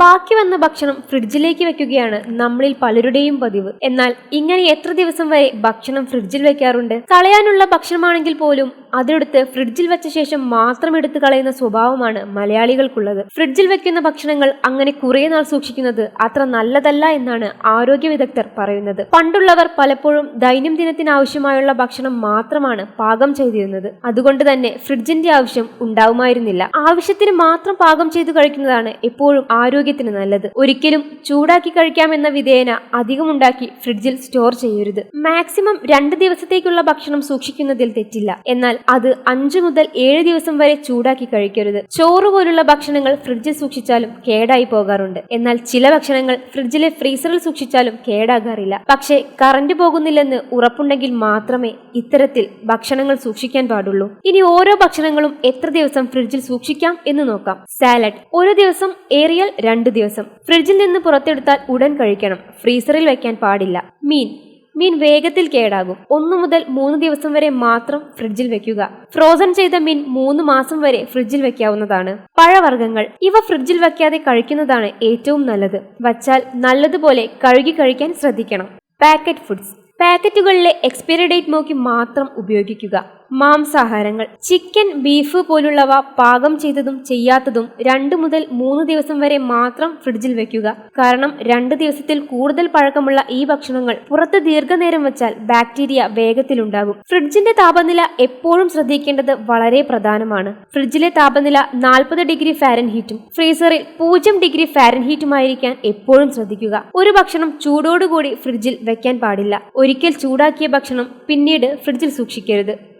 ബാക്കി വന്ന ഭക്ഷണം ഫ്രിഡ്ജിലേക്ക് വെക്കുകയാണ് നമ്മളിൽ പലരുടെയും പതിവ്. എന്നാൽ ഇങ്ങനെ എത്ര ദിവസം വരെ ഭക്ഷണം ഫ്രിഡ്ജിൽ വെക്കാറുണ്ട്? കളയാനുള്ള ഭക്ഷണമാണെങ്കിൽ പോലും അതെടുത്ത് ഫ്രിഡ്ജിൽ വെച്ച ശേഷം മാത്രം എടുത്തു കളയുന്ന സ്വഭാവമാണ് മലയാളികൾക്കുള്ളത്. ഫ്രിഡ്ജിൽ വെക്കുന്ന ഭക്ഷണങ്ങൾ അങ്ങനെ കുറേ നാൾ സൂക്ഷിക്കുന്നത് അത്ര നല്ലതല്ല എന്നാണ് ആരോഗ്യ വിദഗ്ധർ പറയുന്നത്. പണ്ടുള്ളവർ പലപ്പോഴും ദൈനംദിനത്തിന് ആവശ്യമായുള്ള ഭക്ഷണം മാത്രമാണ് പാകം ചെയ്തിരുന്നത്. അതുകൊണ്ട് തന്നെ ഫ്രിഡ്ജിന്റെ ആവശ്യം ഉണ്ടാവുമായിരുന്നില്ല. ആവശ്യത്തിന് മാത്രം പാകം ചെയ്തു കഴിക്കുന്നതാണ് എപ്പോഴും ആരോഗ്യത്തിന് നല്ലത്. ഒരിക്കലും ചൂടാക്കി കഴിക്കാമെന്ന വിധേയന അധികം ഉണ്ടാക്കി ഫ്രിഡ്ജിൽ സ്റ്റോർ ചെയ്യരുത്. മാക്സിമം രണ്ട് ദിവസത്തേക്കുള്ള ഭക്ഷണം സൂക്ഷിക്കുന്നതിൽ തെറ്റില്ല. എന്നാൽ അത് അഞ്ചു മുതൽ ഏഴ് ദിവസം വരെ ചൂടാക്കി കഴിക്കരുത്. ചോറ് പോലുള്ള ഭക്ഷണങ്ങൾ ഫ്രിഡ്ജിൽ സൂക്ഷിച്ചാലും കേടായി പോകാറുണ്ട്. എന്നാൽ ചില ഭക്ഷണങ്ങൾ ഫ്രിഡ്ജിലെ ഫ്രീസറിൽ സൂക്ഷിച്ചാലും കേടാകാറില്ല. പക്ഷേ കറന്റ് പോകുന്നില്ലെന്ന് ഉറപ്പുണ്ടെങ്കിൽ മാത്രമേ ഇത്തരത്തിൽ ഭക്ഷണങ്ങൾ സൂക്ഷിക്കാൻ പാടുള്ളൂ. ഇനി ഓരോ ഭക്ഷണങ്ങളും എത്ര ദിവസം ഫ്രിഡ്ജിൽ സൂക്ഷിക്കാം എന്ന് നോക്കാം. സാലഡ് ഒരു ദിവസം ഏറിയാൽ രണ്ട് ദിവസം. ഫ്രിഡ്ജിൽ നിന്ന് പുറത്തെടുത്താൽ ഉടൻ കഴിക്കണം. ഫ്രീസറിൽ വെക്കാൻ പാടില്ല. മീൻ മീൻ വേഗത്തിൽ കേടാകും. ഒന്നു മുതൽ മൂന്ന് ദിവസം വരെ മാത്രം ഫ്രിഡ്ജിൽ വെക്കുക. ഫ്രോസൺ ചെയ്ത മീൻ മൂന്ന് മാസം വരെ ഫ്രിഡ്ജിൽ വെക്കാവുന്നതാണ്. പഴവർഗങ്ങൾ ഇവ ഫ്രിഡ്ജിൽ വെക്കാതെ കഴിക്കുന്നതാണ് ഏറ്റവും നല്ലത്. വച്ചാൽ നല്ലതുപോലെ കഴുകി കഴിക്കാൻ ശ്രദ്ധിക്കണം. Packet foods. പാക്കറ്റുകളിലെ എക്സ്പയറി ഡേറ്റ് നോക്കി മാത്രം ഉപയോഗിക്കുക. മാംസാഹാരങ്ങൾ. ചിക്കൻ ബീഫ് പോലുള്ളവ പാകം ചെയ്തതും ചെയ്യാത്തതും രണ്ട് മുതൽ മൂന്ന് ദിവസം വരെ മാത്രം ഫ്രിഡ്ജിൽ വെക്കുക. കാരണം രണ്ട് ദിവസത്തിൽ കൂടുതൽ പഴക്കമുള്ള ഈ ഭക്ഷണങ്ങൾ പുറത്ത് ദീർഘനേരം വെച്ചാൽ ബാക്ടീരിയ വേഗത്തിലുണ്ടാകും. ഫ്രിഡ്ജിന്റെ താപനില എപ്പോഴും ശ്രദ്ധിക്കേണ്ടത് വളരെ പ്രധാനമാണ്. ഫ്രിഡ്ജിലെ താപനില നാൽപ്പത് ഡിഗ്രി ഫാരൻഹീറ്റും ഫ്രീസറിൽ പൂജ്യം ഡിഗ്രി ഫാരൻഹീറ്റുമായിരിക്കാൻ എപ്പോഴും ശ്രദ്ധിക്കുക. ഒരു ഭക്ഷണം ചൂടോടുകൂടി ഫ്രിഡ്ജിൽ വെക്കാൻ പാടില്ല. ഒരിക്കൽ ചൂടാക്കിയ ഭക്ഷണം പിന്നീട് ഫ്രിഡ്ജിൽ സൂക്ഷിക്കരുത്.